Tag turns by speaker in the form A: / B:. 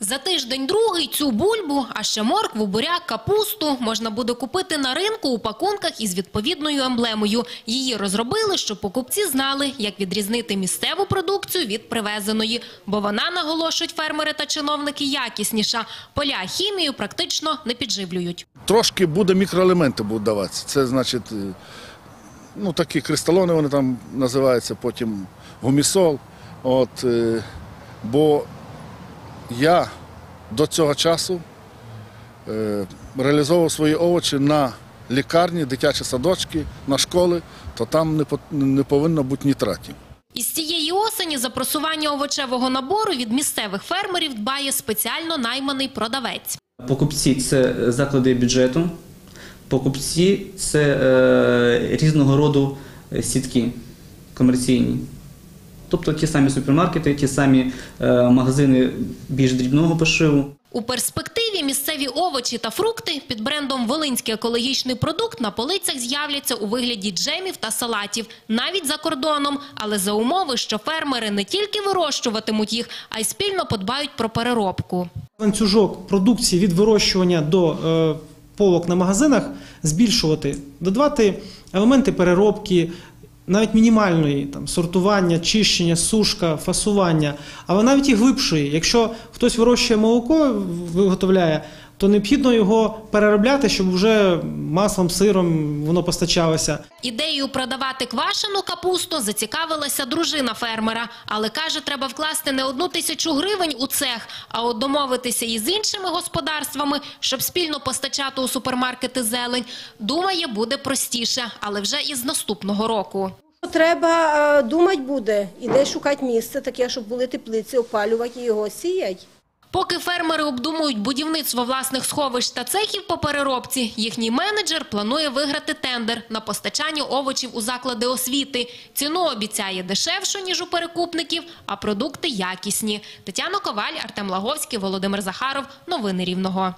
A: За тиждень другий цю бульбу, а ще моркву, буряк, капусту можна буде купити на ринку у пакунках із відповідною емблемою. Її розробили, щоб покупці знали, як відрізнити місцеву продукцію від привезеної. Бо вона, наголошують фермери та чиновники, якісніша. Поля хімію практично не підживлюють.
B: Трошки буде мікроелементи будуть даватися. Це значить, е, ну такі кристалони вони там називаються, потім гумісол. От, е, бо я до цього часу е, реалізовував свої овочі на лікарні, дитячі садочки, на школи, то там не, по- не повинно бути нітратів.
A: Із цієї осені за просування овочевого набору від місцевих фермерів дбає спеціально найманий продавець.
C: Покупці це заклади бюджету, покупці це е, різного роду сітки комерційні. Тобто ті самі супермаркети, ті самі е, магазини більш дрібного пошиву.
A: У перспективі місцеві овочі та фрукти під брендом Волинський екологічний продукт на полицях з'являться у вигляді джемів та салатів, навіть за кордоном, але за умови, що фермери не тільки вирощуватимуть їх, а й спільно подбають про переробку.
D: ланцюжок продукції від вирощування до е, полок на магазинах збільшувати, додавати елементи переробки, навіть мінімальної там, сортування, чищення, сушка, фасування, але навіть і глибшої. Якщо хтось вирощує молоко, виготовляє, то необхідно його переробляти, щоб вже маслом, сиром воно постачалося.
A: Ідеєю продавати квашену капусту зацікавилася дружина фермера, але каже, треба вкласти не одну тисячу гривень у цех, а от домовитися із іншими господарствами, щоб спільно постачати у супермаркети зелень. Думає, буде простіше, але вже із наступного року.
E: Треба е, думати буде і де шукати місце таке, щоб були теплиці, опалювати і його сіять.
A: Поки фермери обдумують будівництво власних сховищ та цехів по переробці, їхній менеджер планує виграти тендер на постачання овочів у заклади освіти. Ціну обіцяє дешевшу, ніж у перекупників, а продукти якісні. Тетяна Коваль, Артем Лаговський, Володимир Захаров. Новини Рівного.